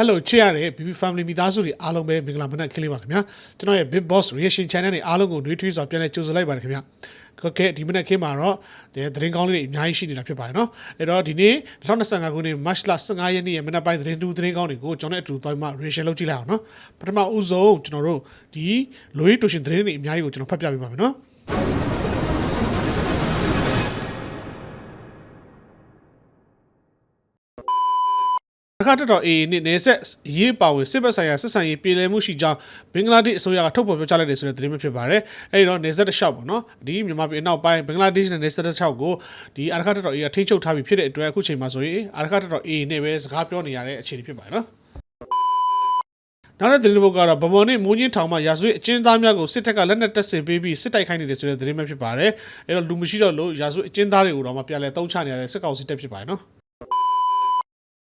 Hello ချစ်ရတဲ့ BB Family မိသားစုတွေအားလုံးပဲမင်္ဂလာမနက်ခင်းလေးပါခင်ဗျာကျွန်တော်ရဲ့ Big Boss Reaction Channel နဲ့အားလုံးကိုနှွေးထွေးစွာပြန်လည်ကြိုဆိုလိုက်ပါတယ်ခင်ဗျာကဲဒီမနက်ခင်းမှာတော့ဒီသတင်းကောင်းလေးတွေအများကြီးရှိနေတာဖြစ်ပါတယ်နော်အဲ့တော့ဒီနေ့2025ခုနှစ် March လ15ရက်နေ့ရဲ့မနက်ပိုင်းသတင်းတူသတင်းကောင်းတွေကိုကျွန်တော်နဲ့အတူသွားမှ reaction လုပ်ကြည့်လိုက်အောင်နော်ပထမဦးဆုံးကျွန်တော်တို့ဒီလိုရေးတူရှင်သတင်းတွေအများကြီးကိုကျွန်တော်ဖတ်ပြပေးပါမယ်နော်အ ခါတက်တော့ AA နဲ့နေဆက်ရေးပါဝင်စစ်ဘက်ဆိုင်ရာစစ်ဆန်ရေးပြည်လည်မှုရှိကြောင်းဘင်္ဂလားဒေ့ရှ်အစိုးရကထုတ်ဖော်ပြောကြားလိုက်တယ်ဆိုတဲ့သတင်းမျိုးဖြစ်ပါတယ်။အဲဒီတော့နေဆက်တစ်လျှောက်ပေါ့နော်။ဒီမြန်မာပြည်အနောက်ပိုင်းဘင်္ဂလားဒေ့ရှ်နဲ့နေဆက်တစ်လျှောက်ကိုဒီအာရခတက်တော့ AA ကထိန်းချုပ်ထားပြီးဖြစ်တဲ့အတွက်အခုချိန်မှာဆိုရင်အာရခတက်တော့ AA နဲ့ပဲစကားပြောနေရတဲ့အခြေအနေဖြစ်ပါတယ်နော်။နောက်တဲ့သတင်းတစ်ပုဒ်ကတော့ဗမော်နဲ့မိုးညင်းထောင်မှရာဇဝတ်အကျဉ်းသားများကိုစစ်တပ်ကလက်နက်တပ်ဆင်ပေးပြီးစစ်တိုက်ခိုင်းနေတယ်ဆိုတဲ့သတင်းပဲဖြစ်ပါတယ်။အဲတော့လူမရှိတော့လို့ရာဇဝတ်အကျဉ်းသားတွေကိုတော့မှပြန်လဲတုံးချနေရတဲ့စစ်ကောင်စီတပ်ဖြစ်ပါတယ်နော်။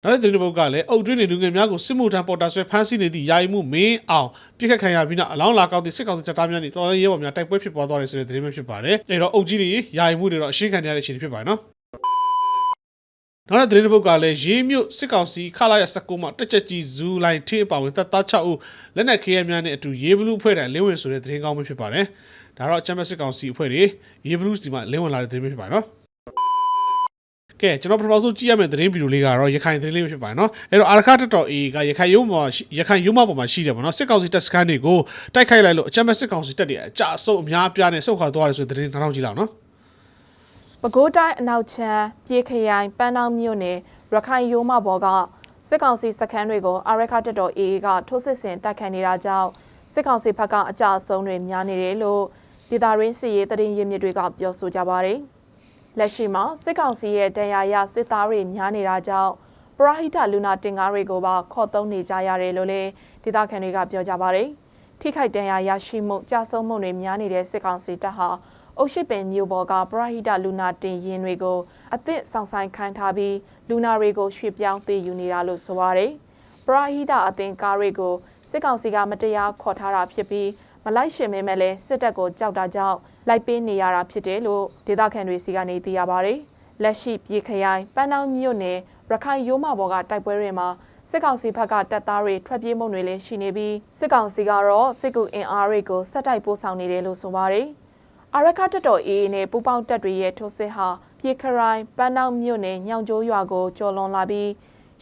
နောက်တဲ့သတင်းတစ်ပုဒ်ကလည်းအုတ်တွင်းနေလူငယ်များကိုစစ်မှုထမ်းပေါ်တာဆွဲဖမ်းဆီးနေသည့်ယာယီမှုမင်းအောင်ပြစ်ခတ်ခံရပြီးနောက်အလောင်းလာကောက်သည့်စစ်ကောင်စီတပ်သားများနဲ့တော်လိုင်းရဲဘော်များတိုက်ပွဲဖြစ်ပွားသွားတယ်ဆိုတဲ့သတင်းပဲဖြစ်ပါတယ်။အဲတော့အုတ်ကြီးတွေယာယီမှုတွေတော့အရှင်းခံရတဲ့အခြေအနေဖြစ်ပါတယ်နော်။နောက်တဲ့သတင်းတစ်ပုဒ်ကလည်းရေးမြို့စစ်ကောင်စီခလာရ19မှာတက်ချက်ကြီးဇူလိုင်းထင်းအပါဝင်တပ်သား6ဦးလက်နက်ခဲယမ်းများနဲ့အတူရေးဘလူးအဖွဲ့တိုင်လင်းဝင်ဆိုတဲ့သတင်းကောင်းပဲဖြစ်ပါတယ်။ဒါတော့ချမ်းမစစ်ကောင်စီအဖွဲ့တွေရေးဘလူးစီမှာလင်းဝင်လာတဲ့သတင်းပဲဖြစ်ပါတယ်နော်။ ကဲကျွန်တော်ပထမဆုံးကြည့်ရမယ့်သတင်းဗီဒီယိုလေးကတော့ရခိုင်သတင်းလေးဖြစ်ပါတယ်နော်အဲ့တော့အာရခတက်တော် A ကရခိုင်ရုံးမှာရခိုင်ရုံးမပေါ်မှာရှိတယ်ပေါ့နော်စစ်ကောင်စီတပ်စခန်းတွေကိုတိုက်ခိုက်လိုက်လို့အကြမ်းဖက်စစ်ကောင်စီတပ်တွေအကြအဆုပ်အများအပြားနဲ့ဆုတ်ခွာသွားတယ်ဆိုတဲ့သတင်းနောက်ထောင်ကြည့်လောက်နော်ပဲခူးတိုင်းအနောက်ချမ်းပြည်ခရိုင်ပန်းတောင်းမြို့နယ်ရခိုင်ရိုးမဘော်ကစစ်ကောင်စီစခန်းတွေကိုအာရခတက်တော် AA ကထိုးစစ်ဆင်တိုက်ခိုက်နေတာကြောင့်စစ်ကောင်စီဘက်ကအကြအဆုံးတွေများနေတယ်လို့ဒေတာရင်းစီရေးတရင်ရင်းမြစ်တွေကပြောဆိုကြပါတယ်။ လက်ရှိမှာစစ်ကောင်စီရဲ့တန်ရာရစစ်သားတွေများနေတာကြောင့်ပရဟိတလူနာတင်ကားတွေကိုပါခေါ်သုံးနေကြရတယ်လို့လည်းဒေတာခန်တွေကပြောကြပါတယ်။ထိခိုက်တန်ရာရရှိမှုကြာဆုံးမှုတွေများနေတဲ့စစ်ကောင်စီတပ်ဟာအုတ်ရှိပင်မြို့ပေါ်ကပရဟိတလူနာတင်ရင်တွေကိုအသစ်ဆောင်ဆိုင်ခိုင်းထားပြီးလူနာတွေကိုရွှေ့ပြောင်းပေးယူနေတာလို့ဆိုပါတယ်။ပရဟိတအသင်ကားတွေကိုစစ်ကောင်စီကမတရားခေါ်ထားတာဖြစ်ပြီးမလိုက်ရှင်မဲမဲ့လဲစစ်တပ်ကိုကြောက်တာကြောင့် လိုက်ပေးနေရတာဖြစ်တယ်လို့ဒေသခံတွေစီကနေသိရပါတယ်။လက်ရှိပြည်ခရိုင်ပန်းတောင်းမြို့နယ်ရခိုင်ရိုးမဘော်ကတိုက်ပွဲတွေမှာစစ်ကောင်စီဘက်ကတပ်သားတွေထွက်ပြေးမှုတွေလည်းရှိနေပြီးစစ်ကောင်စီကတော့စစ်ကူအင်အားတွေကိုဆက်တိုက်ပို့ဆောင်နေတယ်လို့ဆိုပါတယ်။အာရခတက်တော် AA နဲ့ပူးပေါင်းတပ်တွေရဲ့ထိုးစစ်ဟာပြည်ခရိုင်ပန်းတောင်းမြို့နယ်ညောင်ကျိုးရွာကိုကျော်လွန်လာပြီး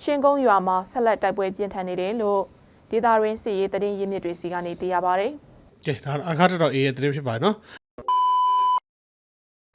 ရှင်ကုန်းရွာမှာဆက်လက်တိုက်ပွဲပြင်းထန်နေတယ်လို့ဒေသရင်းစီရေးတရင်ရင်းမြစ်တွေစီကနေသိရပါတယ်။ကဲဒါအာရခတက်တော် A ရဲ့သတင်းဖြစ်ပါတယ်နော်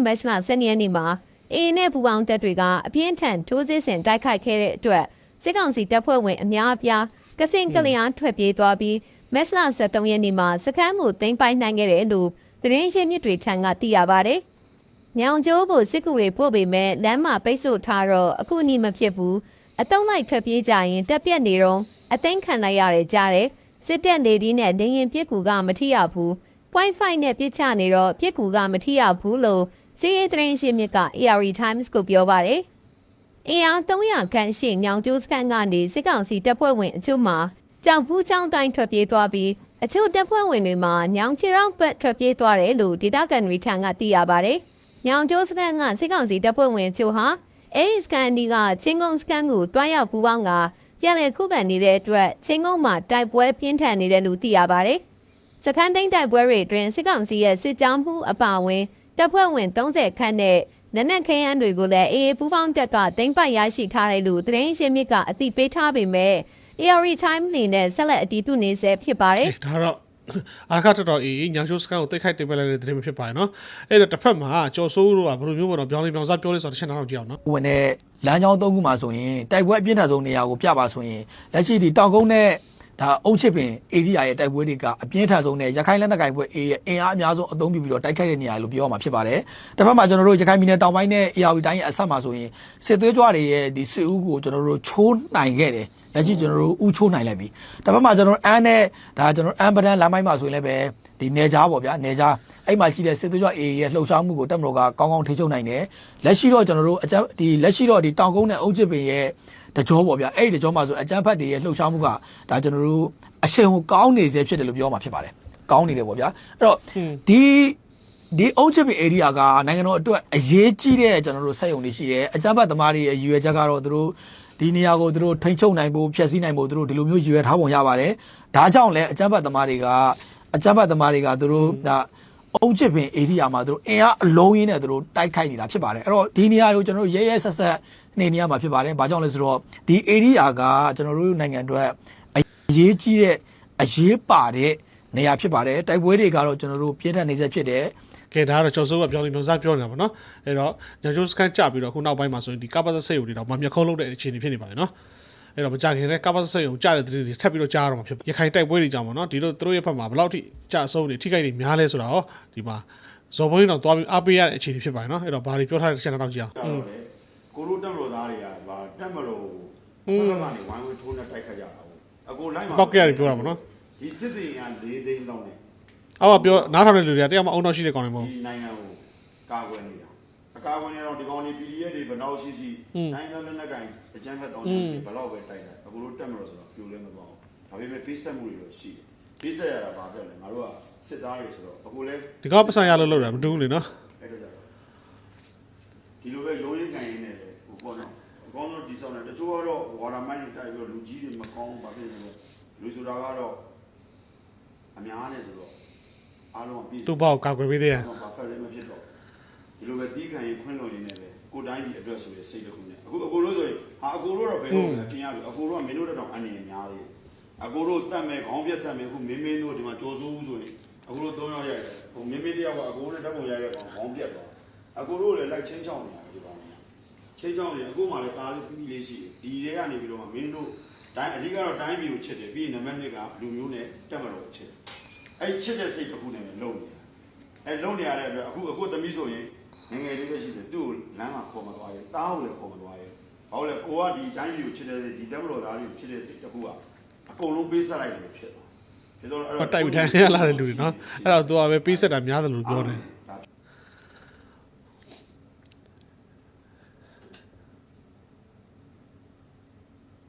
မတ်လ10ရက်နေ့မှာအေနဲ့ပူပေါင်းတပ်တွေကအပြင်းထန်ထိုးစစ်ဆင်တိုက်ခိုက်ခဲ့တဲ့အတွက်စစ်ကောင်စီတပ်ဖွဲ့ဝင်အများအပြားကစင်ကလျားထွက်ပြေးသွားပြီးမတ်လ23ရက်နေ့မှာစခန်းကိုသိမ်းပိုက်နိုင်ခဲ့တယ်လို့သတင်းရင်းမြစ်တွေထံကသိရပါတယ်။ညောင်ကျိုးကိုစစ်ကူတွေပို့ပေမဲ့လမ်းမှာပိတ်ဆို့ထားတော့အခုအနီးမဖြစ်ဘူး။အတုံးလိုက်ထွက်ပြေးကြရင်တက်ပြက်နေတော့အသိမ်းခံလိုက်ရတယ်ကြားတယ်။စစ်တပ်နေဒီနဲ့နေရင်ပြစ်ကူကမထိရဘူး။ point 5နဲ့ပြစ်ချနေတော့ပြစ်ကူကမထိရဘူးလို့ စီးရီးသတင်းရှင်းမြစ်က AR Times ကိုပြောပါတယ်။အင်အား300ခန့်ရှိညောင်ကျိုးစခန်းကနေစစ်ကောင်စီတပ်ဖွဲ့ဝင်အချို့မှာကြောင်ဖူးချောင်းတိုင်းထွက်ပြေးသွားပြီးအချို့တပ်ဖွဲ့ဝင်တွေမှာညောင်ချီရောင်းဘက်ထွက်ပြေးသွားတယ်လို့ဒေသခံတွေထံကသိရပါတယ်။ညောင်ကျိုးစခန်းကစစ်ကောင်စီတပ်ဖွဲ့ဝင်အချို့ဟာအဲဒီစခန်းဒီကချင်းကုန်းစခန်းကိုတွားရောက်ပူးပေါင်းကပြန်လည်ခုခံနေတဲ့အတွက်ချင်းကုန်းမှာတိုက်ပွဲပြင်းထန်နေတယ်လို့သိရပါတယ်။စခန်းသိမ်းတိုက်ပွဲတွေအတွင်းစစ်ကောင်စီရဲ့စစ်ကြောင်းမှုအပါအဝင် တပ်ဖွဲ့ဝင်30ခန့်နဲ့နက်နက်ခဲယမ်းတွေကိုလည်းအေးပူးပေါင်းတပ်ကတင်ပိုက်ရရှိထားတယ်လို့သတင်းရှင်းမြစ်ကအသိပေးထားပေမဲ့ AR Time နေနဲ့ဆက်လက်အတည်ပြုနေဆဲဖြစ်ပါတယ်ကဲဒါတော့အာရခတက်တော် A ညောင်ချိုးစကန်ကိုတိတ်ခိုက်တင်ပြလိုက်တဲ့သတင်းပဲဖြစ်ပါတယ်နော်အဲ့တော့တစ်ဖက်မှာကျော်စိုးတို့ကဘယ်လိုမျိုးပေါ့နော်ပြောင်းလဲပြောင်းစားပြောလဲဆိုတော့တစ်ချက်နောက်တော့ကြည့်အောင်နော်ဝင်တဲ့လမ်းကြောင်းသုံးခုမှာဆိုရင်တိုက်ပွဲအပြင်းထန်ဆုံးနေရာကိုပြပါဆိုရင်လက်ရှိဒီတောင်ကုန်းနဲ့ ဒါအုံချစ်ပင်ဧရိယာရဲ့တိုက်ပွဲတွေကအပြင်းထန်ဆုံးနဲ့ရခိုင်လက်နက်ကိုင်ပွဲ A ရဲ့အင်အားအများဆုံးအသုံးပြုပြီးတော့တိုက်ခိုက်တဲ့နေရာလို့ပြောရမှာဖြစ်ပါတယ်။တစ်ဖက်မှာကျွန်တော်တို့ရခိုင်ပြည်နယ်တောင်ပိုင်းနဲ့ AR တိုင်းရဲ့အဆက်မှာဆိုရင်စစ်သွေးကြွတွေရဲ့ဒီစစ်ဦးကိုကျွန်တော်တို့ချိုးနိုင်ခဲ့တယ်။လက်ရှိကျွန်တော်တို့ဥချိုးနိုင်လိုက်ပြီ။တစ်ဖက်မှာကျွန်တော်တို့အန်းနဲ့ဒါကျွန်တော်တို့အန်းပဒန်လမ်းပိုင်းမှာဆိုရင်လည်းပဲဒီနေကြားပေါ့ဗျာနေကြားအဲ့မှာရှိတဲ့စစ်သွေးကြွ A ရဲ့လှုပ်ရှားမှုကိုတက်မတော်ကကောင်းကောင်းထိချုပ်နိုင်တယ်။လက်ရှိတော့ကျွန်တော်တို့အကြမ်းဒီလက်ရှိတော့ဒီတောင်ကုန်းနဲ့အုတ်ချစ်ပင်ရဲ့ တကြောပေါ့ဗျာအဲ့ဒီတကြောမှာဆိုအကြမ်းဖက်တွေရဲ့လှုပ်ရှားမှုကဒါကျွန်တော်တို့အရှင်ကိုကောင်းနေစေဖြစ်တယ်လို့ပြောမှာဖြစ်ပါတယ်ကောင်းနေတယ်ပေါ့ဗျာအဲ့တော့ဒီဒီအုတ်ချစ်ပင် area ကနိုင်ငံတော်အတွက်အရေးကြီးတဲ့ကျွန်တော်တို့စက်ရုံတွေရှိတယ်အကြမ်းဖက်သမားတွေရဲ့ရည်ရွယ်ချက်ကတော့သူတို့ဒီနေရာကိုသူတို့ထိန်းချုပ်နိုင်ဖို့ဖျက်ဆီးနိုင်ဖို့သူတို့ဒီလိုမျိုးရည်ရွယ်ထားပုံရပါတယ်ဒါကြောင့်လည်းအကြမ်းဖက်သမားတွေကအကြမ်းဖက်သမားတွေကသူတို့ဒါအုံချစ်ပင်ဧရိယာမှာသူတို့အင်အားအလုံးရင်းနဲ့သူတို့တိုက်ခိုက်နေတာဖြစ်ပါတယ်အဲ့တော့ဒီနေရာကိုကျွန်တော်တို့ရဲရဲဆက်ဆက် နေနေရမှာဖြစ်ပါတယ်ဘာကြောင့်လဲဆိုတော့ဒီဧရိယာကကျွန်တော်တို့နိုင်ငံအတွက်အရေးကြီးတဲ့အရေးပါတဲ့နေရာဖြစ်ပါတယ်တိုက်ပွဲတွေကတော့ကျွန်တော်တို့ပြင်းထန်နေစေဖြစ်တယ်ကဲဒါကတော့ကျော်စိုးကပြောင်းနေမျိုးစားပြောနေတာပေါ့နော်အဲ့တော့ညချိုးစကန်ကြပြီးတော့ခုနောက်ပိုင်းမှာဆိုရင်ဒီကပတ်သက်စိတ်ုံတွေတော့မမျက်ခုံးလုံးတဲ့အခြေအနေဖြစ်နေပါတယ်နော်အဲ့တော့မကြခင်လည်းကပတ်သက်စိတ်ုံကြားတဲ့သတင်းတွေထပ်ပြီးတော့ကြားရတော့မှာဖြစ်ရခိုင်တိုက်ပွဲတွေကြောင့်ပေါ့နော်ဒီလိုသူတို့ရဲ့ဘက်မှာဘယ်လောက်ထိကြာဆုံးနေထိခိုက်နေများလဲဆိုတာဟောဒီမှာဇော်ဘုန်းကြီးတော့တွားပြီးအားပေးရတဲ့အခြေအနေဖြစ်ပါတယ်နော်အဲ့တော့ဘာတွေပြောထားတဲ့ချက်တော့ကြည့်အောင်တော့လေ ကိုလိုတက်မလို့သားတွေကဗာတက်မလို့ဘယ်ကနေဝိုင်းဝန်းထိုးနဲ့တိုက်ခတ်ကြတာဟုတ်အကိုလိုက်မှာပောက်ကရတွေပြောတာပေါ့နော်ဒီစစ်တေက၄သိန်းလောက်နဲ့အောက်ကပြောနားထောင်တဲ့လူတွေကတရားမအောင်တော့ရှိတဲ့ကောင်တွေမဟုတ်ဒီနိုင်ငံကိုကာကွယ်နေတာအကာအကွယ်နေတော့ဒီကောင်တွေ PDF တွေဘယ်တော့ရှိရှိနိုင်ငံလက်နက်ကင်အကြမ်းဖက်တောင်းတယ်ဘယ်တော့ပဲတိုက်တယ်အကိုလိုတက်မလို့ဆိုတော့ပြိုလဲမပေါ့ဒါပေမဲ့ပေးဆက်မှုတွေတော့ရှိတယ်ပေးဆက်ရတာဘာပြောလဲငါတို့ကစစ်သားတွေဆိုတော့အကိုလည်းဒီကောင်ပတ်စံရလို့လို့ရမတူဘူးလေနော်အဲ့တော့ကြတော့ဒီလိုပဲရိုးရင်းကန်ရင်းနဲ့လေဟိုပေါ့နော်အကောင်း ဆုံးဒီဆောင်တယ်တချို့ကတော့ဝါရမိုင်းတွေတိုက်ပြီးတော့လူကြီးတွေမကောင်းဘာဖြစ်လဲဆိုတော့လူဆိုတာကတော့အများနဲ့ဆိုတော့အားလုံးကပြည်သူ့ဘောက်ကာကွယ်ပေးသေးရဘာဖက်လည်းမဖြစ်တော့ဒီလိုပဲတီးခံရင်ခွင့်လို့ရင်းနဲ့ပဲကိုတိုင်းဒီအတွက်ဆိုရစိတ်တစ်ခုနဲ့အခုအကိုတို့ဆိုရင်ဟာအကိုတို့တော့ဘယ်လိုလဲပြင်ရပြီအကိုတို့ကမင်းတို့တော့အနေနဲ့များသေးတယ်အကိုတို့တတ်မဲ့ခေါင်းပြတ်တတ်မဲ့အခုမင်းမင်းတို့ဒီမှာကြော်စိုးဦးဆိုရင်အကိုတို့၃ယောက်ရိုက်တယ်ဟိုမင်းမင်းတယောက်ကအကိုနဲ့ဓာတ်ပုံရိုက်ရကောင်ခေါင်းပြတ်သွားအကိုတို့လည်းလိုက်ချင်းချောင်းနေရတယ်ဒီကောင်က ချင်းချောင်းနေအခုမှလည်းကားလေးပြီးလေးရှိတယ်ဒီတွေကနေပြီးတော့မင်းတို့တိုင်းအဓိကတော့တိုင်းပြည်ကိုချစ်တယ်ပြီးရင်နံပါတ်1ကလူမျိုးနဲ့တက်မလို့ချစ်တယ်အဲ့ချစ်တဲ့စိတ်တစ်ခုနဲ့လုံနေတာအဲလုံနေရတဲ့အတွက်အခုအခုသမီးဆိုရင်ငယ်ငယ်လေးပဲရှိတယ်သူ့ကိုလမ်းမှာခေါ်မသွားရဲတားကိုလည်းခေါ်မသွားရဲဘာလို့လဲကိုကဒီတိုင်းပြည်ကိုချစ်တဲ့ဒီတက်မတော်သားတွေကိုချစ်တဲ့စိတ်တစ်ခုကအကုန်လုံးပေးဆက်လိုက်တယ်ဖြစ်သွားဖြစ်တော့အဲ့ဟောတိုက်ပြီးထိုင်ရလာတဲ့လူတွေနော်အဲ့တော့သူကပဲပေးဆက်တာများတယ်လို့ပြောတယ်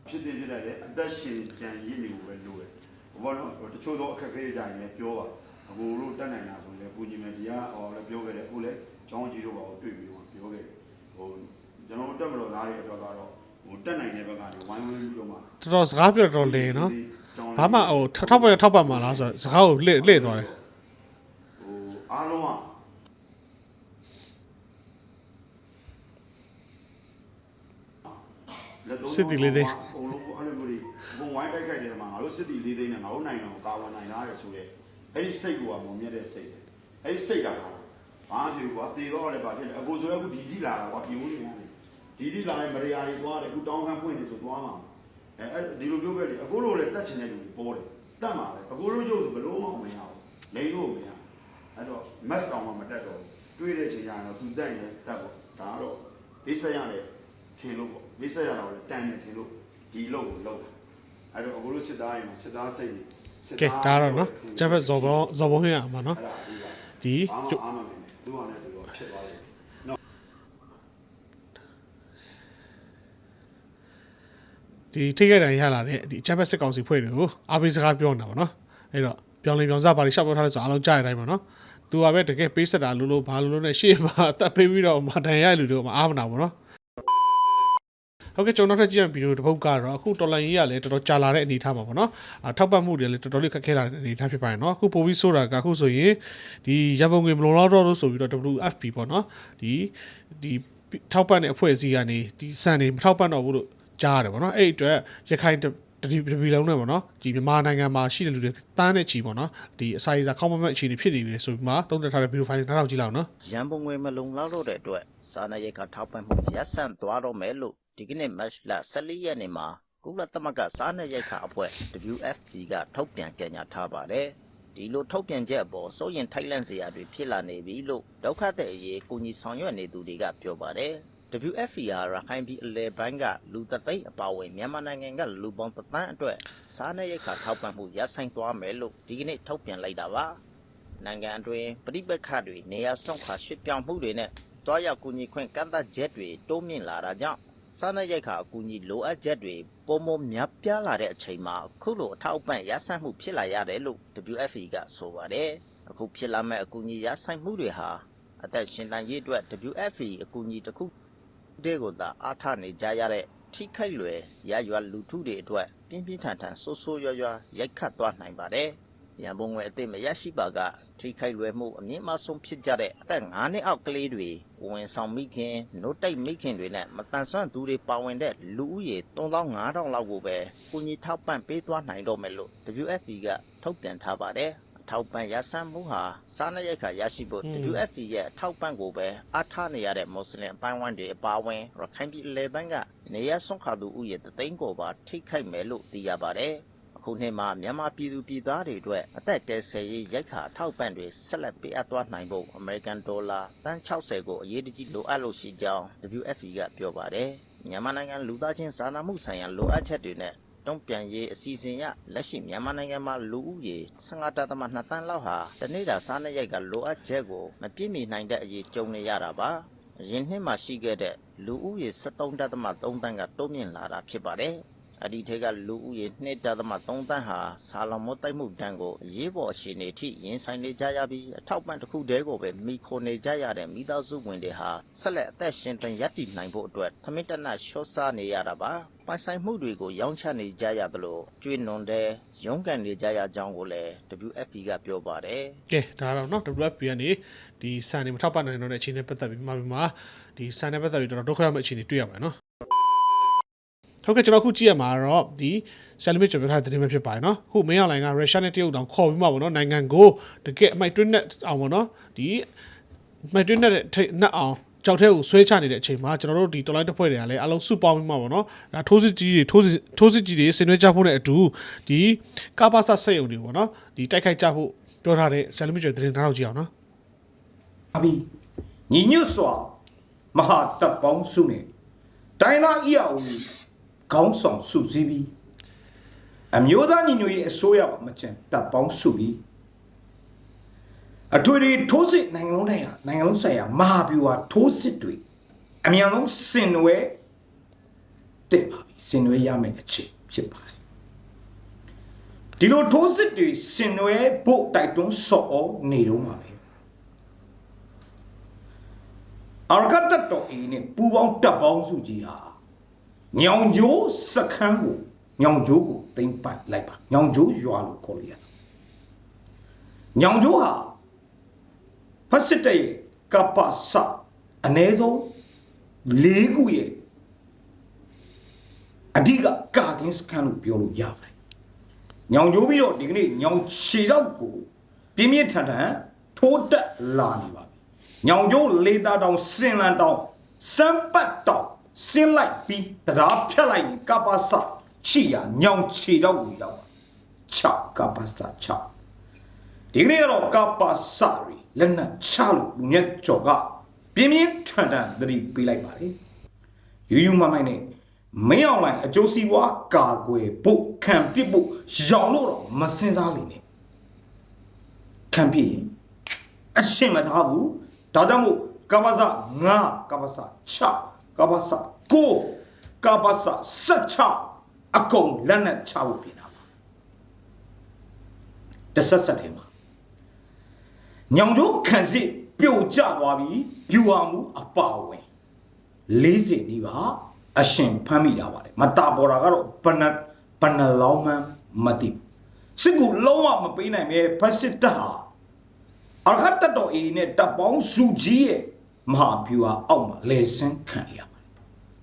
ဖြစ်တယ်ဖြစ်တယ်လေအ သက်ရှင်ကြံရည်နေကိုပဲလိုတယ်ဘောနော်တချို့တော့အခက်အခဲတွေတိုင်းလည်းပြောပါအကိုတို့တက်နိုင်တာဆိုလည်းပူညီမယ်ဒီကဟောလည်းပြောခဲ့တယ်အခုလည်းကျောင်းကြီးတို့ပါတွေ့ပြီးတော့ပြောခဲ့တယ်ဟိုကျွန်တော်တို့တက်မတော်သားတွေအတွက်ကတော့ဟိုတက်နိုင်တဲ့ဘက်ကနေဝိုင်းဝန်းပြီးတော့မှတော်တော်စကားပြောတော်လေနော်ဘာမှဟိုထောက်ပတ်ထောက်ပတ်မှာလားဆိုတော့စကားကိုလှည့်လှည့်သွားတယ်ဟိုအားလုံးကစစ်တီလေးသိန်းအကုန်လုံးအဲ့လိုမျိုးတွေဘုံဝိုင်းတိုက်ခိုက် တယ်မှာငါတို့စစ်တီလေးသိန်းနဲ့ငါတို့နိုင်ငံကိုကာဝယ်နိုင်တာရဆိုရဲအဲ့ဒီစိတ်ကမုံမြတ်တဲ့စိတ်အဲ့ဒီစိတ်ကဘာဖြစ်ကွာတေတော့လည်းဘာဖြစ်လဲအကိုဆိုလည်းအခုဒီကြီးလာတာကွာပြင်းဝင်နေတယ်ဒီဒီလာတဲ့မရိယာတွေသွားတယ်အခုတောင်းခံဖွင့်နေဆိုသွားမှာအဲအဲ့ဒီလိုမျိုးပဲလေအကိုတို့လည်းတတ်ချင်တဲ့လူတွေပေါ်တယ်တတ်မှာပဲအကိုတို့ရုပ်ဆိုဘလို့မှမရဘူးလိန်လို့မရဘူးအဲ့တော့ match တောင်မှမတက်တော့ဘူးတွေးတဲ့ချိန်ကျရင်တော့သူတက်ရင်တက်ပေါ့ဒါကတော့ဘေးဆက်ရတယ်ထင်လို့ပေါ့ဘေးဆက်ရတော့လည်းတန်တယ်ထင်လို့ဒီလောက်ကိုလောက်တာ အဲ့တော့အခုလို့စစ်သားရင်စစ်သားစိတ်ကြီးစစ်ကဲဒါတော့နော်ကျန်ဘက်ဇော်ဘောဇော်ဘောဟင်းရမှာနော်အဲ့ဒါဒီကဒီဘာမှကျုပ်အားမမင်းသူကလည်းသူကဖြစ်သွားတယ်နော်ဒီထိခိုက်တိုင်ရလာတဲ့ဒီအချမ်းဘက်စစ်ကောင်စီဖွဲ့တွေကိုအားပေးစကားပြောနေတာပေါ့နော်အဲ့တော့ပြောင်းလဲပြောင်းစားပါလိရှောက်ပြောထားလဲဆိုအားလုံးကြားရတိုင်းပေါ့နော်သူကပဲတကယ်ပေးဆက်တာလို့လို့ဘာလို့လို့နဲ့ရှေ့မှာအသက်ပေးပြီးတော့မတန်ရတဲ့လူတွေကမအားမနာဘူးနော် ဟုတ်ကဲ့ကျွန်တော်တို့ထပ်ကြည့်ရဗီဒီယိုတစ်ပုတ်ကတော့အခုတော်လိုင်းကြီးကလည်းတော်တော်ကြာလာတဲ့အနေအထားမှာပေါ့နော်အထောက်ပံ့မှုတွေလည်းတော်တော်လေးခက်ခဲလာတဲ့အနေအထားဖြစ်ပါတယ်နော်အခုပိုပြီးဆိုတာကအခုဆိုရင်ဒီရန်ပုံငွေမလုံလောက်တော့လို့ဆိုပြီးတော့ WFP ပေါ့နော်ဒီဒီထောက်ပံ့တဲ့အဖွဲ့အစည်းကနေဒီစံတွေမထောက်ပံ့တော့ဘူးလို့ကြားရတယ်ပေါ့နော်အဲ့ဒီအတွက်ရခိုင် တတတိတပီလုံးနဲ့ပေါ့နော်ဒီမြန်မာနိုင်ငံမှာရှိတဲ့လူတွေတန်းတဲ့ချီပေါ့နော်ဒီအစာရစာခေါင်းမမက်အခြေအနေဖြစ်နေပြီဆိုပြီးမှသုံးသပ်ထားတဲ့ဗီဒီယိုဖိုင်တွေနောက်ကြည့်လောက်နော်ရန်ပုံငွေမလုံလောက်တော့တဲ့အတွက်စားနပ်ရိက္ခာထောက်ပံ့မှုရပ်ဆန့်သွားတော့မယ်လို့ဒီကနေ့မတ်လ14ရက်နေ့မှာကုလသမဂ္ဂစားနပ်ရိက္ခာအဖွဲ့ WFP ကထုတ်ပြန်ကြေညာထားပါတယ်။ဒီလိုထုတ်ပြန်ချက်အပေါ်စိုးရင်ထိုက်လန့်စရာတွေဖြစ်လာနေပြီလို့ဒုက္ခသည်အရေးကိုကြီးဆောင်ရွက်နေသူတွေကပြောပါတယ်။ WFP ဟာရခိုင်ပြည်အလဲပိုင်းကလူသသိန်းအပါအဝင်မြန်မာနိုင်ငံကလူပေါင်းသန်းအတွက်စားနပ်ရိက္ခာထောက်ပံ့မှုရပ်ဆိုင်းသွားမယ်လို့ဒီကနေ့ထုတ်ပြန်လိုက်တာပါ။နိုင်ငံအတွင်းပဋိပက္ခတွေနေရာဆုံးခါရွှေ့ပြောင်းမှုတွေနဲ့တွားရောက်ကူညီခွင့်ကန့်သတ်ချက်တွေတိုးမြင့်လာတာကြောင့်စားနပ်ရိက္ခာအကူအညီလိုအပ်ချက်တွေပုံမများပြားလာတဲ့အချိန်မှာအခုလိုအထောက်အပံ့ရဆိုင်မှုဖြစ်လာရတယ်လို့ WFP ကဆိုပါတယ်အခုဖြစ်လာမဲ့အကူအညီရဆိုင်မှုတွေဟာအသက်ရှင်တန်ရေးအတွက် WFP အကူအညီတစ်ခု တည်းကိုသာအားထားနေကြရတဲ့ထိခိုက်လွယ်ရရွာလူထုတွေအတွက်ပြင်းပြင်းထန်ထန်ဆိုးဆိုးရွားရွားရိုက်ခတ်သွားနိုင်ပါတယ်။ရန်ပုံငွေအသိမရရှိပါကထိခိုက်လွယ်မှုအမြင့်မဆုံးဖြစ်ကြတဲ့အသက်9နှစ်အောက်ကလေးတွေဝင်ဆောင်မိခင်နှုတ်တိုက်မိခင်တွေနဲ့မတန်ဆွမ်းသူတွေပါဝင်တဲ့လူဦးရေ3500လောက်ကိုပဲကိုကြီးထောက်ပံ့ပေးသွားနိုင်တော့မယ်လို့ WFP ကထုတ်ပြန်ထားပါတယ်။အ ထောက်ပံ့ရဆန်းမှုဟာစားနပ်ရိက္ခာရရှိဖို့ WFP ရဲ့အထောက်ပံ့ကိုပဲအားထားနေရတဲ့မွတ်စလင်အပိုင်းဝိုင်းတွေအပါအဝင်ရခိုင်ပြည်လေပိုင်းကနေရဆွန့်ခါသူဥယျာဉ်တသိန်းကိုပါထိခိုက်မယ်လို့သိရပါတယ်။အခုနှစ်မှာမြန်မာပြည်သူပြည်သားတွေအတွက်အသက်ကယ်ဆယ်ရေးရိုက်ခါအထောက်ပံ့တွေဆက်လက်ပေးအပ်သွားနိုင်ဖို့အမေရိကန်ဒေါ်လာတန်60ကိုအရေးတကြီးလိုအပ်လို့ရှိကြောင်း WFP ကပြောပါတယ်။မြန်မာနိုင်ငံလူသားချင်းစာနာမှုဆိုင်ရာလိုအပ်ချက်တွေနဲ့ တုံ့ပြန်ရေးအစီအစဉ်ရလက်ရှိမြန်မာနိုင်ငံမှာလူဦးရေ15.2တန်းလောက်ဟာတနေ့တာစားနပ်ရိက္ခာလိုအပ်ချက်ကိုမပြည့်မီနိုင်တဲ့အရေးကြုံနေရတာပါအရင်နှစ်မှာရှိခဲ့တဲ့လူဦးရေ73.3တန်းကတိုးမြင့်လာတာဖြစ်ပါတယ် အဒီထဲကလူဦးရေ2.3တန်းဟာဆာလောင်မိုးတိုက်မှုတန်းကိုအရေးပေါ်အခြေအနေထိရင်ဆိုင်နေကြရပြီးအထောက်ပံ့တစ်ခုတည်းကိုပဲမိခိုနေကြရတဲ့မိသားစုဝင်တွေဟာဆက်လက်အသက်ရှင်သန်ရပ်တည်နိုင်ဖို့အတွက်ထမင်းတနတ်ရှော့စားနေရတာပါ ပိုင်ဆိုင်မှုတွေကိုရောင်းချနေကြရသလိုကျွေးနွန်တဲ့ရုန်းကန်နေကြရကြောင်းကိုလည်း WFP ကပြောပါတယ် ကဲဒါတော့เนาะ WFP ကနေဒီစံနေမထောက်ပံ့နိုင်တော့တဲ့အခြေအနေပတ်သက်ပြီးမှာမှာဒီစံနေပတ်သက်ပြီးတော့ဒုက္ခရောက်မယ့်အခြေအနေတွေ့ရပါတယ်เนาะ ဟုတ်ကဲ့ကျွန်တော်အခုကြည့်ရမှာတော့ဒီဆယ်လီမစ်ကျွန်တော်ပြောထားတဲ့သတင်းပဲဖြစ်ပါတယ်เนาะအခုမင်းအောင်လိုင်ကရုရှားနဲ့တရုတ်တောင်ခေါ်ပြီးမှပေါ့เนาะနိုင်ငံကိုတကယ်အမိုက်တွင်းနဲ့အောင်ပေါ့เนาะဒီအမိုက်တွင်းနဲ့ထိနှက်အောင်ကြောက်ထဲကိုဆွဲချနေတဲ့အချိန်မှာကျွန်တော်တို့ဒီတော်လိုင်းတစ်ဖွဲ့တွေကလည်းအလုံးစုပေါင်းပြီးမှပေါ့နော်ဒါထိုးစစ်ကြီးတွေထိုးစစ်ထိုးစစ်ကြီးတွေဆင်နွှဲကြဖို့နဲ့အတူဒီကာပါဆတ်စိတ်ုံတွေပေါ့နော်ဒီတိုက်ခိုက်ကြဖို့ပြောထားတဲ့ဆယ်လီမစ်ကျွေသတင်းနားတော့ကြည့်အောင်နော် အဘီညီညွတ်စွာမဟာတပ်ပေါင်းစုနဲ့တိုင်းသားအီယာအို ခေါင်းဆောင်စုစည်းပြီးအမျိုးသားညီညွတ်ရေးအစိုးရမချန်တပ်ပေါင်းစုပြီးအထွေထွေထိုးစစ်နိုင်ငံလုံးတိုင်းဟာနိုင်ငံလုံးဆိုင်ရာမဟာဗျူဟာထိုးစစ်တွေအမြန်ဆုံးဆင်နွှဲတက်ပါပြီဆင်နွှဲရမယ့်အချိန်ဖြစ်ပါတယ်ဒီလိုထိုးစစ်တွေဆင်နွှဲဖို့တိုက်တွန်းစော်ဩနေတော့မှာပဲအာရကတ်တ်တော်အင်းနဲ့ပူပေါင်းတပ်ပေါင်းစုကြီးဟာ ညောင်ကျိုးစခန်းကိုညောင်ကျိုးကိုသိမ့်ပတ်လိုက်ပါညောင်ကျိုးရွာလို့ခေါ်လိုက်ရညောင်ကျိုးဟာဖတ်စစ်တဲ့ရဲ့ကပ္ပစအ ਨੇ ဆုံး၄ခုရဲ့အဓိကကာကင်းစခန်းလို့ပြောလို့ရပါတယ်ညောင်ကျိုးပြီးတော့ဒီကနေ့ညောင်ခြေတော့ကိုပြင်းပြင်းထန်ထန်ထိုးတက်လာနေပါပြီညောင်ကျိုးလေတာတောင်စင်လန်တောင်စမ်းပတ်တောင် စင်းလိုက်ပြီးတရားဖြတ်လိုက်ရင်ကပ္ပစရှိရညောင်ခြေတော့ကိုရောက်6ကပ္ပစ6ဒီကနေ့ကတော့ကပ္ပစရီလက်နက်ချလို့လူမြတ်ကျော်ကပြင်းပြင်းထန်ထန်သတိပေးလိုက်ပါတယ်ယူယူမမိုင်းနဲ့မင်းအောင်လိုင်းအကျိုးစီးပွားကာကွယ်ဖို့ခံပစ်ဖို့ရောင်လို့တော့မစင်စားလိမ့်နဲ့ခံပစ်ရင်အရှင်းမထားဘူးဒါကြောင့်မို့ကပ္ပစ9ကပ္ပစ6 ကပ္ပစ9ကပ္ပစ16အကုန်လက်နဲ့ချဖို့ပြင်တာပါတဆက်ဆက်ထဲမှာညောင်တို့ခံစစ်ပြိုကျသွားပြီးဖြူဟာမှုအပါဝင်40နီးပါအရှင်ဖမ်းမိတာပါတယ်မတာပေါ်တာကတော့ဘဏ္ဍဘဏ္ဍလောင်းမှန်းမသိဘူးစစ်ကူလုံးဝမပေးနိုင်ပဲဖက်စစ်တပ်ဟာအရခတ်တတော်အေနဲ့တပ်ပေါင်းစုကြီးရဲ့ မဟာဗျူဟာအောက်မှာလဲဆန်းခံရပါတယ်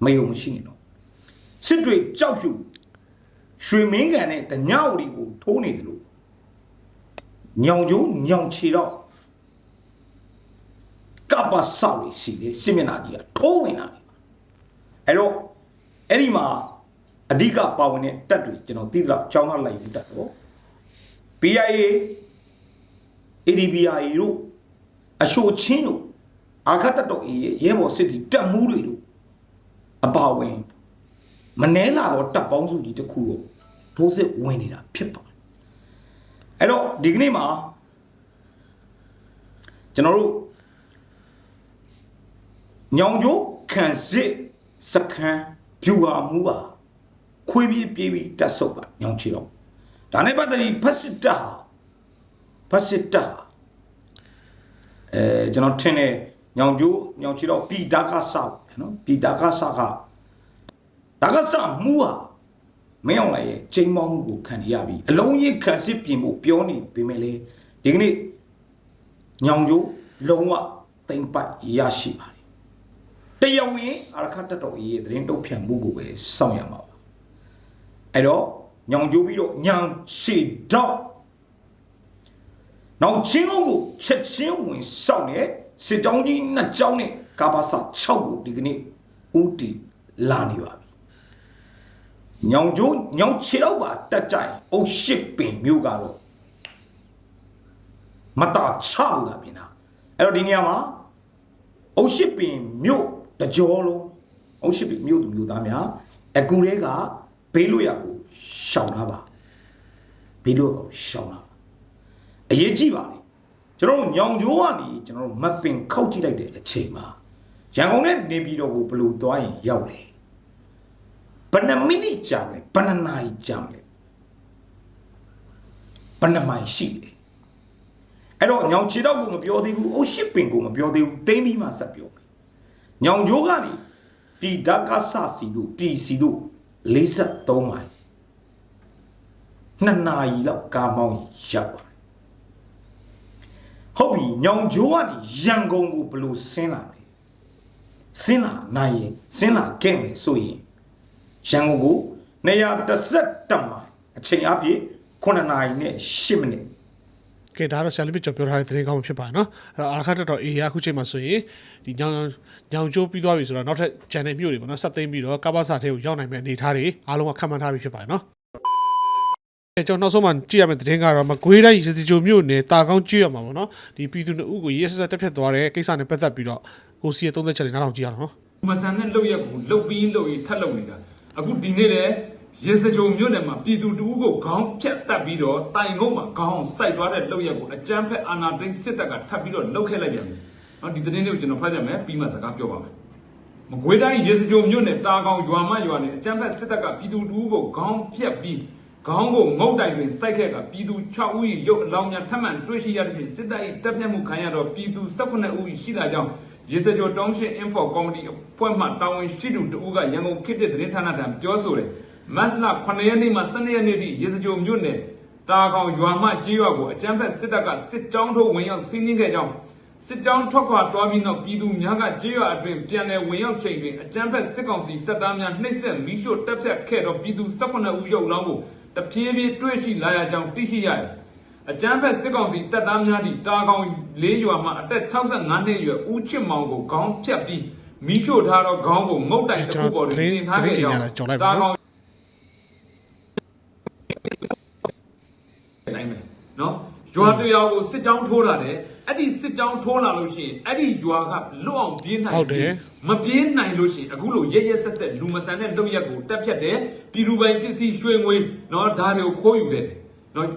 မယုံမရှိနေတော့စစ်တွေကြောက်ဖြူရွှေမင်းကန်နဲ့တညဝရီကိုထိုးနေတယ်လို့ညောင်ကျိုးညောင်ချီတော့ကပ္ပဆောက်စီလေစစ်မျက်နှာကြီးကထိုးဝင်လာတယ်အဲ့တော့အဲ့ဒီမှာအဓိကပါဝင်တဲ့တက်တွေကျွန်တော်သိတော့အကြောင်းကလိုက်ပြီးတက်တော့ BIA ADBI တို့အရှိုချင်းတို့ အာခတ်တတော်အေးရဲ့ရဲဘော်စစ်တီတက်မှုတွေတို့အပါဝင်မနှဲလာတော့တပ်ပေါင်းစုကြီးတစ်ခုကိုထိုးစစ်ဝင်နေတာဖြစ်ပါတယ်အဲ့တော့ဒီကနေ့မှာကျွန်တော်တို့ညောင်ကျိုးခံစစ်စခန်းဖြူဟာမှုပါခွေးပြေးပြေးပြီးတက်ဆုပ်ပါညောင်ချီတော့ဒါနဲ့ပတ်သက်ပြီးဖက်စစ်တပ်ဟာဖတ်စစ်တာအဲကျွန်တော်ထင်တယ် ညောင်ကျိုးညောင်ချီတော့ပီဒါကဆောက်နော်ပီဒါကဆောက်ကဒါကစမှုဟာမင်းအောင်လိုက်ရဲ့ချိန်မောင်းမှုကိုခံရပြီအလုံးကြီးခံစစ်ပြင်ဖို့ပြောနေပေမဲ့လေဒီကနေ့ညောင်ကျိုးလုံးဝတိမ်ပိုက်ရရှိပါတယ်တရားဝင်အရခတ်တတော်ကြီးရဲ့သတင်းတုတ်ဖြန့်မှုကိုပဲစောင့်ရမှာပါအဲ့တော့ညောင်ကျိုးပြီးတော့ညောင်ရှေတော့နောက်ချင်းအောင်ကိုချက်ချင်းဝင်စောင့်နေ စစ်တောင်းကြီးနှစ်ကြောင်းနဲ့ကာဘာစာ6ကိုဒီကနေ့ဦးတီလာနေပါပြီညောင်ကျိုးညောင်ခြေတော့ပါတက်ကြိုင်အုတ်ရှစ်ပင်မြို့ကတော့မတာချလို့တာပြင်တာအဲ့တော့ဒီနေရာမှာအုတ်ရှစ်ပင်မြို့တကြောလုံးအုတ်ရှစ်ပင်မြို့သူမြို့သားများအကူတွေကဘေးလွတ်ရကိုရှောင်ထားပါဘေးလွတ်ကိုရှောင်ထားပါအရေးကြီးပါလေ ကျွန်တော်တို့ညောင်ကျိုးကနေကျွန်တော်တို့မပင်ခောက်ကြည့်လိုက်တဲ့အချိန်မှာရန်ကုန်နဲ့နေပြည်တော်ကိုဘယ်လိုသွားရင်ရောက်လဲဘယ်နှမိနစ်ကြာမလဲဘယ်နှနာရီကြာမလဲဘယ်နှမိုင်ရှိလဲအဲ့တော့ညောင်ခြေတော့ကိုမပြောသေးဘူးအိုးရှစ်ပင်ကိုမပြောသေးဘူးတိမ့်ပြီးမှဆက်ပြောမယ်ညောင်ကျိုးကနေပြည်ဓာကဆစီတို့ပြည်စီတို့53မိုင်နှစ်နာရီလောက်ကားမောင်းရောက်ပါတယ် ဟုတ်ပြီညောင်ကျိုးကနေရန်ကုန်ကိုဘယ်လိုဆင်းလာလဲဆင်းလာနိုင်ရင်ဆင်းလာခဲ့မယ်ဆိုရင်ရန်ကုန်ကို217မိုင်အချိန်အပြည့်9နာရီနဲ့10မိနစ်ကဲဒါတော့ဆရာလေးပြကျော်ပြောထားတဲ့သတင်းကောင်းဖြစ်ပါတယ်နော်အဲ့တော့အာခတ်တော်အေးရအခုချိန်မှာဆိုရင်ဒီညောင်ညောင်ကျိုးပြီးသွားပြီဆိုတော့နောက်ထပ်ဂျန်နယ်မြို့တွေပေါ့နော်ဆက်သိမ်းပြီးတော့ကပ္ပစာထဲကိုရောက်နိုင်မယ့်အနေအထားတွေအားလုံးကခံမှန်းထားပြီးဖြစ်ပါတယ်နော်အဲ ကျွန်တော်နောက်ဆုံးမှကြည့်ရမယ့်သတင်းကတော့မကွေးတိုင်းရစီချိုမြို့နယ်တာကောင်းကျွရမှာပေါ့နော်ဒီပြည်သူနှစ်ဦးကိုရေးဆက်ဆက်တက်ဖြတ်သွားတဲ့ကိစ္စနဲ့ပတ်သက်ပြီးတော့ကိုစီရဲ့သုံးသက်ချက်တွေနားထောင်ကြည့်ရအောင်နော်မဆန်တဲ့လောက်ရက်ကိုလှုပ်ပြီးလှုပ်ပြီးထပ်လှုပ်နေတာအခုဒီနေ့လေရေစကြုံမြို့နယ်မှာပြည်သူတဦးကိုခေါင်းဖြတ်တက်ပြီးတော့တိုင်ကုန်းမှာခေါင်းစိုက်သွားတဲ့လှုပ်ရက်ကိုအကြမ်းဖက်အာဏာသိမ်းစစ်တပ်ကထပ်ပြီးတော့လှုပ်ခဲ့လိုက်ပြန်ပြီ။နော်ဒီသတင်းလေးကိုကျွန်တော်ဖတ်ကြမယ်ပြီးမှစကားပြောပါမယ်။မကွေးတိုင်းရေစကြုံမြို့နယ်တာကောင်ရွာမရွာနယ်အကြမ်းဖက်စစ်တပ်ကပြည်သူတဦးကိုခေါင်းဖြတ်ပြီး ခေါင်းကိုငုတ်တိုင်တွင်စိုက်ခဲ့ကပြည်သူ6ဦး၏ရုပ်အလောင်းများထပ်မံတွေ့ရှိရသဖြင့်စစ်တပ်၏တပ်ဖြတ်မှုခံရတော့ပြည်သူ18ဦးရှိလာကြောင်းရေစကြိုတောင်းရှင်း info comedy အဖွဲ့မှတာဝန်ရှိသူတဦးကရန်ကုန်ခေတ်သစ်သတင်းဌာနထံပြောဆိုတယ်မတ်လ9ရက်နေ့မှ12ရက်နေ့ထိရေစကြိုမြို့နယ်တာကောင်ရွာမှကြေးရွာကိုအကြမ်းဖက်စစ်တပ်ကစစ်ကြောင်းထိုးဝင်ရောက်စီးနင်းခဲ့ကြောင်းစစ်ကြောင်းထွက်ခွာသွားပြီးနောက်ပြည်သူများကကြေးရွာအတွင်းပြန်လည်ဝင်ရောက်ချိန်တွင်အကြမ်းဖက်စစ်ကောင်စီတပ်သားများနှိပ်စက်မီးရှို့တပ်ဖြတ်ခဲ့တော့ပြည်သူ18ဦးရုပ်လောင်းကို တဖြည်းဖြည်းတွေ့ရှိလာရကြောင်းသိရှိရတယ်အကြမ်းဖက်စစ်ကောင်စီတပ်သားများသည့်တာကောင်လေးရွာမှအသက်65နှစ်အရွယ်ဦးချစ်မောင်ကိုခေါင်းဖြတ်ပြီးမိရှို့ထားသောခေါင်းကိုငုတ်တိုင်တစ်ခုပေါ်တွင်တင်ထားခဲ့ကြောင်းတာကောင်တိုင်းမယ်နော်ရွာတရွာကိုစစ်ကြောင်းထိုးလာတယ် အဲ့ဒီစစ်ကြောင်းထိုးလာလို့ရှိရင်အဲ့ဒီရွာကလွတ်အောင်ပြေးနိုင်ဟုတ်တယ် မပြေးနိုင်လို့ရှိရင်အခုလိုရဲရဲဆက်ဆက်လူမဆန်တဲ့လုပ်ရက်ကိုတက်ဖြတ်တယ်ပြည်သူပိုင်ပစ္စည်းရွှေငွေနော်ဒါတွေကိုခိုးယူခဲ့တယ်နော်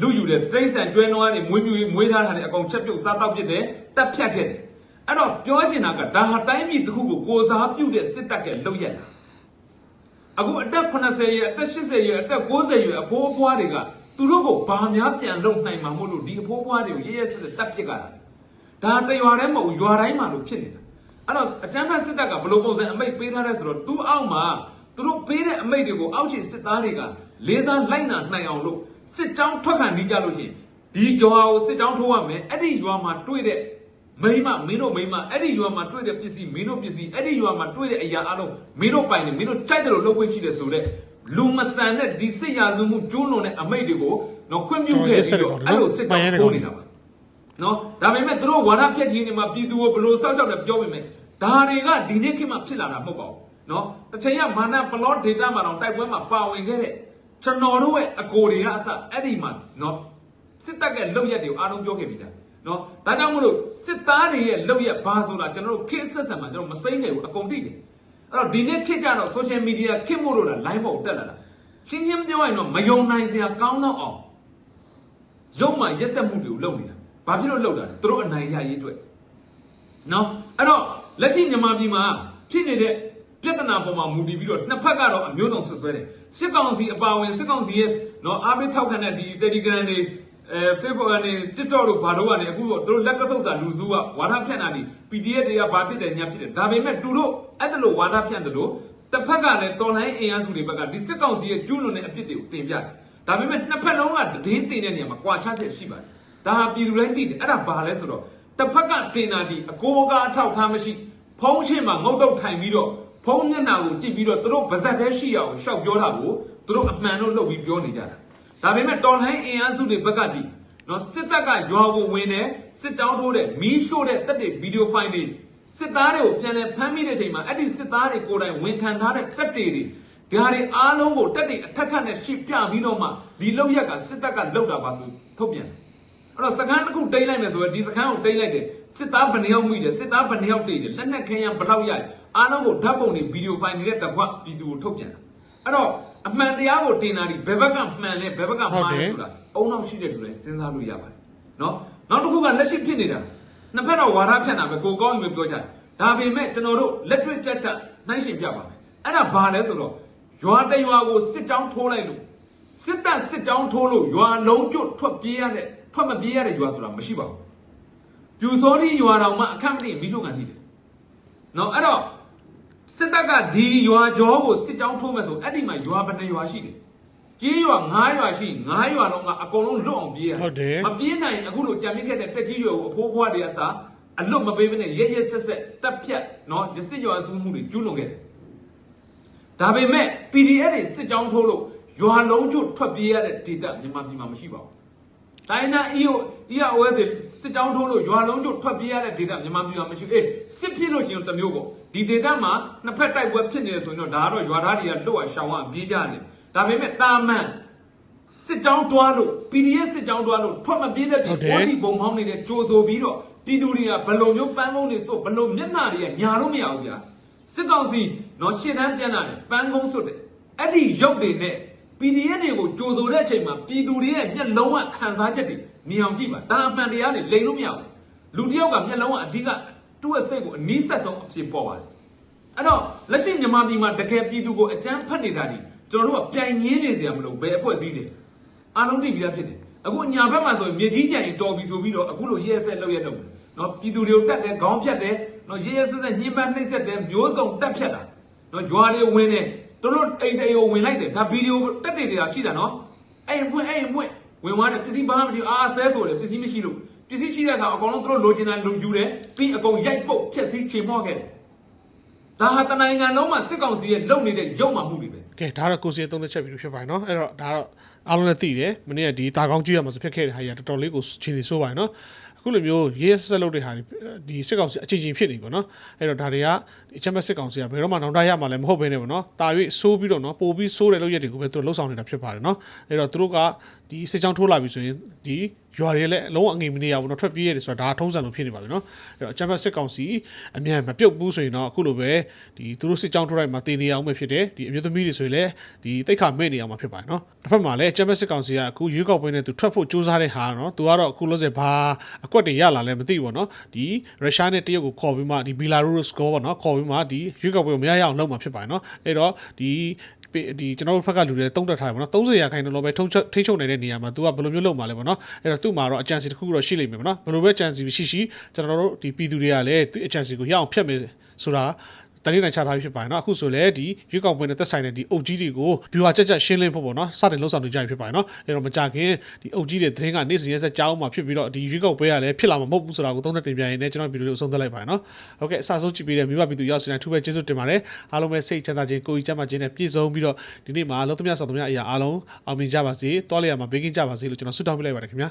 လူယူတဲ့တိရစ္ဆာန်ကျွဲနွားတွေမွေးမြူမွေးထားတာတွေအကုန်ချက်ပြုတ်စားတော့ပြစ်တယ်တက်ဖြတ်ခဲ့တယ်အဲ့တော့ပြောချင်တာကဒါဟာတိုင်းပြည်တစ်ခုကိုကိုစားပြုတဲ့စစ်တပ်ကလုပ်ရက်တာအခုအသက်80ရဲ့အသက်80ရဲ့အသက်90ရဲ့အဖိုးအဖွားတွေက သူတို့ကိုဘာများပြန်လုပ်နိုင်မှာမို့လို့ဒီအဖိုးအဖွားတွေကိုရဲရဲဆက်ဆက်တက်ပစ်ကြတာဒါတရွာတည်းမဟုတ်ရွာတိုင်းမှာလို့ဖြစ်နေတာအဲ့တော့အတန်းဖက်စစ်တပ်ကဘယ်လိုပုံစံအမိတ်ပေးထားလဲဆိုတော့သူ့အောက်မှာသူတို့ပေးတဲ့အမိတ်တွေကိုအောက်ခြေစစ်သားတွေကလေးစားလိုက်နာနိုင်အောင်လို့စစ်ကြောင်းထွက်ခံနေကြလို့ရှိရင်ဒီရွာကိုစစ်ကြောင်းထိုးရမယ်အဲ့ဒီရွာမှာတွေ့တဲ့မိမမင်းတို့မိမအဲ့ဒီရွာမှာတွေ့တဲ့ပစ္စည်းမင်းတို့ပစ္စည်းအဲ့ဒီရွာမှာတွေ့တဲ့အရာအလုံးမင်းတို့ပိုင်တယ်မင်းတို့ကြိုက်တယ်လို့လုပ်ခွင့်ရှိတယ်ဆိုတော့ လူမဆန်တဲ့ဒီစစ်ရာဇဝမှုကျူးလွန်တဲ့အမိတ်တွေကိုတော့ခွင့်ပြုခဲ့ပြီးတော့အဲ့လိုစစ်ကြောင်းထိုးနေတာပါနော်ဒါပေမဲ့သူတို့ဝါဒဖြတ်ချင်းတွေမှာပြည်သူကိုဘယ်လိုစောက်ချောက်လဲပြောပေမဲ့ဒါတွေကဒီနေ့ခေတ်မှာဖြစ်လာတာမဟုတ်ပါဘူးနော်တစ်ချိန်ကမာနပလော့ဒေတာမှာတော့တိုက်ပွဲမှာပါဝင်ခဲ့တဲ့ကျွန်တော်တို့ရဲ့အကိုတွေကအစအဲ့ဒီမှာနော်စစ်တပ်ရဲ့လုပ်ရက်တွေကိုအားလုံးပြောခဲ့ပြီသားနော်ဒါကြောင့်မလို့စစ်သားတွေရဲ့လုပ်ရက်ဘာဆိုတာကျွန်တော်တို့ခေတ်ဆက်ဆက်မှာကျွန်တော်မစိမ့်နိုင်ဘူးအကုန်သိတယ်အဲ့ တော့ဒီနေ့ခေတ်ကြတော့ social media ခေတ်မို့လို့လား line ပေါ်တက်လာတာရှင်းရှင်းပြောရရင်တော့မယုံနိုင်စရာကောင်းတော့အောင်ရုပ်မှရက်ဆက်မှုတွေကိုလုပ်နေတာ။ဘာဖြစ်လို့လုပ်တာလဲ။သူတို့အနိုင်ရရေးအတွက်။နော်။အဲ့တော့လက်ရှိမြန်မာပြည်မှာဖြစ်နေတဲ့ပြဿနာပေါ်မှာမူတည်ပြီးတော့နှစ်ဖက်ကတော့အမျိုးစုံဆွဆွဲတယ်။စစ်ကောင်စီအပါအဝင်စစ်ကောင်စီရဲ့နော်အားပေးထောက်ခံတဲ့ဒီ Telegram တွေ အဲ Facebook ကနေ TikTok တို့ဘာတို့ကနေအခုတော့သူတို့လက်ကဆုပ်စာလူစုကဝါဒဖြန့်တာဒီ PDF တွေကဘာဖြစ်တယ်ညာဖြစ်တယ်ဒါပေမဲ့သူတို့အဲ့ဒါလိုဝါဒဖြန့်တယ်လို့တတစ်ဖက်ကလည်းတော်လိုင်းအင်အားစုတွေဘက်ကဒီစစ်ကောင်စီရဲ့ကျူးလွန်တဲ့အပြစ်တွေကိုတင်ပြတယ်ဒါပေမဲ့နှစ်ဖက်လုံးကတည်င်းတင်တဲ့နေရာမှာကွာခြားချက်ရှိပါတယ်ဒါဟာပြည်သူတိုင်းသိတယ်အဲ့ဒါဘာလဲဆိုတော့တစ်ဖက်ကတင်တာဒီအကိုအကားထောက်ထားမရှိဖုံးရှင်းမှာငုတ်တုတ်ထိုင်ပြီးတော့ဖုံးမျက်နှာကိုကြည့်ပြီးတော့သူတို့ဗဇက်တည်းရှိရအောင်ရှောက်ပြောတာကိုသူတို့အမှန်လို့လုပ်ပြီးပြောနေကြတာ ဒါပေမဲ့တော်လိုင်းအင်အားစုတွေဘက်ကဒီနော်စစ်တပ်ကရွာကိုဝင်တယ်စစ်ကြောင်းထိုးတဲ့မီးရှို့တဲ့တက်တဲ့ဗီဒီယိုဖိုင်တွေစစ်သားတွေကိုပြန်လည်ဖမ်းမိတဲ့အချိန်မှာအဲ့ဒီစစ်သားတွေကိုယ်တိုင်ဝန်ခံထားတဲ့တက်တွေတွေဒါတွေအားလုံးကိုတက်တွေအထက်ထက်နဲ့ရှစ်ပြပြီးတော့မှဒီလောက်ရက်ကစစ်တပ်ကလောက်တာပါဆိုထုတ်ပြန်တယ်အဲ့တော့စကန်းတစ်ခုတိမ့်လိုက်မယ်ဆိုရင်ဒီစကန်းကိုတိမ့်လိုက်တယ်စစ်သားဘယ်နှယောက်မိတယ်စစ်သားဘယ်နှယောက်တိတ်တယ်လက်နက်ခဲယမ်းဘယ်လောက်ရလဲအားလုံးကိုဓာတ်ပုံတွေဗီဒီယိုဖိုင်တွေနဲ့တကွပြည်သူကိုထုတ်ပြန်တာအဲ့တော့ အမှန်တရားကိုတင်တာဒီဘယ်ဘက်ကမှန်လဲဘယ်ဘက်ကမှားလဲဆိုတာအုံနောက်ရှိတဲ့လူတိုင်းစဉ်းစားလို့ရပါတယ်နော်နောက်တစ်ခုကလက်ရှိဖြစ်နေတာနှစ်ဖက်တော့ဝါဒဖြန့်တာပဲကိုကောင်းယူပြောကြတယ်ဒါပေမဲ့ကျွန်တော်တို့လက်တွေ့ကြက်ကြက်နှိုင်းရှင်ပြပါမယ်အဲ့ဒါဘာလဲဆိုတော့ရွာတရွာကိုစစ်ကြောင်းထိုးလိုက်လို့စစ်တပ်စစ်ကြောင်းထိုးလို့ရွာလုံးကျွတ်ထွက်ပြေးရတဲ့ထွက်မပြေးရတဲ့ရွာဆိုတာမရှိပါဘူးပြူစောတိရွာတော်မှာအခက်မတည့်မိထုတ်ကန်ထိတယ်နော်အဲ့တော့ စစ်တပ်ကဒီရွာကျောကိုစစ်ကြောင်းထိုးမယ်ဆိုအဲ့ဒီမှာရွာဘယ်နှရွာရှိတယ်ကြေးရွာ9ရွာရှိ9ရွာလုံးကအကုန်လုံးလွတ်အောင်ပြေးရတယ်ဟုတ်တယ်မပြေးနိုင်အခုလိုကြံမြင့်ခဲ့တဲ့တက်ကြီးရွယ်ကိုအဖိုးဖွားတွေအစားအလွတ်မပေးဘဲနဲ့ရဲရဲဆက်ဆက်တက်ဖြတ်နော်ရစစ်ရွာစုမှုတွေကျူးလွန်ခဲ့တယ်။ဒါပေမဲ့ PDF တွေစစ်ကြောင်းထိုးလို့ရွာလုံးကျွတ်ထွက်ပြေးရတဲ့ဒေတာမြန်မာပြည်မှာမရှိပါဘူး။တိုင်းနာ EO EOS တွေစစ်ကြောင်းထိုးလို့ရွာလုံးကျွတ်ထွက်ပြေးရတဲ့ဒေတာမြန်မာပြည်မှာမရှိဘူး။အေးစစ်ဖြစ်လို့ရှိရင်တစ်မျိုးပေါ့။ ဒီဒေတာမှာနှစ်ဖက်တိုက်ပွဲဖြစ်နေတယ်ဆိုရင်တော့ဒါကတော့ရွာသားတွေကလွတ်အောင်ရှောင်အောင်ပြေးကြတယ်။ဒါပေမဲ့တာမန်စစ်ကြောင်းတွားလို့ PDF စစ်ကြောင်းတွားလို့ထွက်မပြေးတဲ့ဟုတ်ပြည်တယ်ပေါ်ဒီဘုံဖောင်းနေတဲ့ကြိုးဆိုပြီးတော့ပြည်သူတွေကဘယ်လိုမျိုးပန်းကုန်းတွေစို့ဘယ်လိုမျက်နှာတွေကညာလို့မရဘူးဗျာစစ်ကောင်စီတော့ရှင်းတန်းပြန်လာတယ်ပန်းကုန်းစွတ်တယ်အဲ့ဒီရုပ်တွေနဲ့ PDF တွေကိုကြိုဆိုတဲ့အချိန်မှာပြည်သူတွေရဲ့မျက်လုံးကခံစားချက်တွေမြင်အောင်ကြည့်ပါဒါအမှန်တရားတွေလိန်လို့မရဘူးလူတစ်ယောက်ကမျက်လုံးကအဓိက သူ့ရဲ့စိတ်ကိုအနီးဆက်ဆုံးအဖြစ်ပေါ်ပါတယ်အဲ့တော့လက်ရှိမြန်မာပြည်မှာတကယ်ပြည်သူကိုအကြမ်းဖက်နေတာဒီကျွန်တော်တို့ကပြိုင်ငင်းနေကြရမလို့ဘယ်အဖွဲ့အစည်းတွေအားလုံးသိပြီးသားဖြစ်တယ်အခုအညာဘက်မှာဆိုရင်မြေကြီးကြံရင်တော်ပြီဆိုပြီးတော့အခုလိုရဲဆက်လောက်ရတော့နော်ပြည်သူတွေကိုတတ်တယ်ခေါင်းဖြတ်တယ်နော်ရဲရဲဆက်ဆက်ညှဉ်းပန်းနှိပ်စက်တယ်မျိုးစုံတက်ဖြတ်တာနော်ရွာတွေဝင်တယ်တို့တို့အိမ်တွေကိုဝင်လိုက်တယ်ဒါဗီဒီယိုတက်တယ်တွေကရှိတာနော်အဲ့ရင်ဖွင့်အဲ့ရင်ဖွင့်ဝင်သွားတယ်ပစ္စည်းဘာမှမရှိဘူးအာဆဲဆိုတယ်ပစ္စည်းမရှိလို့ပ စ္စည်းရှိတဲ့အခါအကောင်လုံးတို့လိုချင်တာလူယူတယ်ပြီးအကုန်ရိုက်ပုတ်ဖြက်စီးချေမော့ခဲ့တယ်ဒါဟာတနိုင်ငံလုံးမှာစစ်ကောင်စီရဲ့လုပ်နေတဲ့ရုပ်မှမှုတွေပဲကဲဒါတော့ကိုစီရဲ့သုံးသက်ချက်ပြီးလို့ဖြစ်ပါတယ်နော်အဲ့တော့ဒါတော့အားလုံးလည်းသိတယ်မနေ့ကဒီတာကောင်းကြည့်ရမှာဆိုဖြစ်ခဲ့တဲ့ဟာကြီးကတော်တော်လေးကိုချင်းနေဆိုးပါတယ်နော်အခုလိုမျိုးရေးဆက်လုပ်တဲ့ဟာတွေဒီစစ်ကောင်စီအချင်းချင်းဖြစ်နေပေါ့နော်အဲ့တော့ဒါတွေကဒီချမ်းမစစ်ကောင်စီကဘယ်တော့မှနောင်တရမှာလည်းမဟုတ်ဘဲနဲ့ပေါ့နော်တာ၍ဆိုးပြီးတော့နော်ပို့ပြီးဆိုးတဲ့လုပ်ရက်တွေကိုပဲသူတို့လှုပ်ဆောင်နေတာဖြစ်ပါတယ်နော်အဲ့တော့သူတို့ကဒီစစ်ကြောင်းထိုးလာပြီဆိုရင်ဒီ ရွာတွေလည်းအလုံးအငိမ်မနေရဘူးနော်ထွက်ပြေးရတယ်ဆိုတာဒါထုံးစံလိုဖြစ်နေပါပြီနော်အဲ့တော့အချမ်းမစစ်ကောင်စီအမြန်မပြုတ်ဘူးဆိုရင်တော့အခုလိုပဲဒီသူတို့စစ်ကြောင်းထိုးလိုက်မှာတင်နေအောင်ပဲဖြစ်တယ်ဒီအမျိုးသမီးတွေဆိုရင်လည်းဒီတိတ်ခါမဲ့နေအောင်မှာဖြစ်ပါတယ်နော်တစ်ဖက်မှာလည်းအချမ်းမစစ်ကောင်စီကအခုရွေးကောက်ပွဲနဲ့သူထွက်ဖို့ကြိုးစားတဲ့ဟာနော်သူကတော့အခုလို့ဆိုဘာအကွက်တွေရလာလဲမသိဘူးပေါ့နော်ဒီရုရှားနဲ့တရုတ်ကိုခေါ်ပြီးမှဒီဘီလာရုစ်ကိုပေါ့နော်ခေါ်ပြီးမှဒီရွေးကောက်ပွဲကိုမရရအောင်လုပ်မှာဖြစ်ပါတယ်နော်အဲ့တော့ဒီ ဒီကျွန်တော်တို့ဘက်ကလူတွေတုံးတက်ထားတယ်ပေါ့နော်30ရာခိုင်နှုန်းလောက်ပဲထုံထိချုံနေတဲ့နေရာမှာ तू ကဘယ်လိုမျိုးလုပ်မှာလဲပေါ့နော်အဲ့တော့သူ့မှာတော့အကြံစီတစ်ခုခုတော့ရှိလိမ့်မယ်ပေါ့နော်ဘယ်လိုပဲအကြံစီရှိရှိကျွန်တော်တို့ဒီပြည်သူတွေကလည်းသူအကြံစီကိုရအောင်ဖျက်မယ်ဆိုတာ တလေးနိုင်ချထားပြီးဖြစ်ပါတယ်เนาะအခုဆိုလည်းဒီရွေးကောက်ပွဲနဲ့သက်ဆိုင်တဲ့ဒီအုပ်ကြီးတွေကိုဘီဝါကြက်ကြက်ရှင်းလင်းဖို့ပေါ့เนาะစတင်လှုပ်ဆောင်နေကြပြီဖြစ်ပါတယ်เนาะအဲ့တော့မကြခင်ဒီအုပ်ကြီးတွေသတင်းကနေ့စဉ်ရက်ဆက်ကြောင်းမှာဖြစ်ပြီးတော့ဒီရွေးကောက်ပွဲကလည်းဖြစ်လာမှာမဟုတ်ဘူးဆိုတာကိုသုံးသပ်တင်ပြရင်းနဲ့ကျွန်တော်ဗီဒီယိုလေးကိုဆုံးသက်လိုက်ပါတယ်เนาะဟုတ်ကဲ့အစဆုံးကြည့်ပေးတဲ့မိဘပြည်သူရောက်စတဲ့ထူးပဲကျေးဇူးတင်ပါတယ်အားလုံးပဲစိတ်ချမ်းသာခြင်းကိုယ်ကြီးချမ်းသာခြင်းနဲ့ပြည့်စုံပြီးတော့ဒီနေ့မှာလုံးသမျှဆောင်သမျှအရာအားလုံးအောင်မြင်ကြပါစေတောလိုက်ရမှာဘေးကင်းကြပါစေလို့ကျွန်တော်ဆုတောင်းပေးလိုက်ပါတယ်ခင်ဗျာ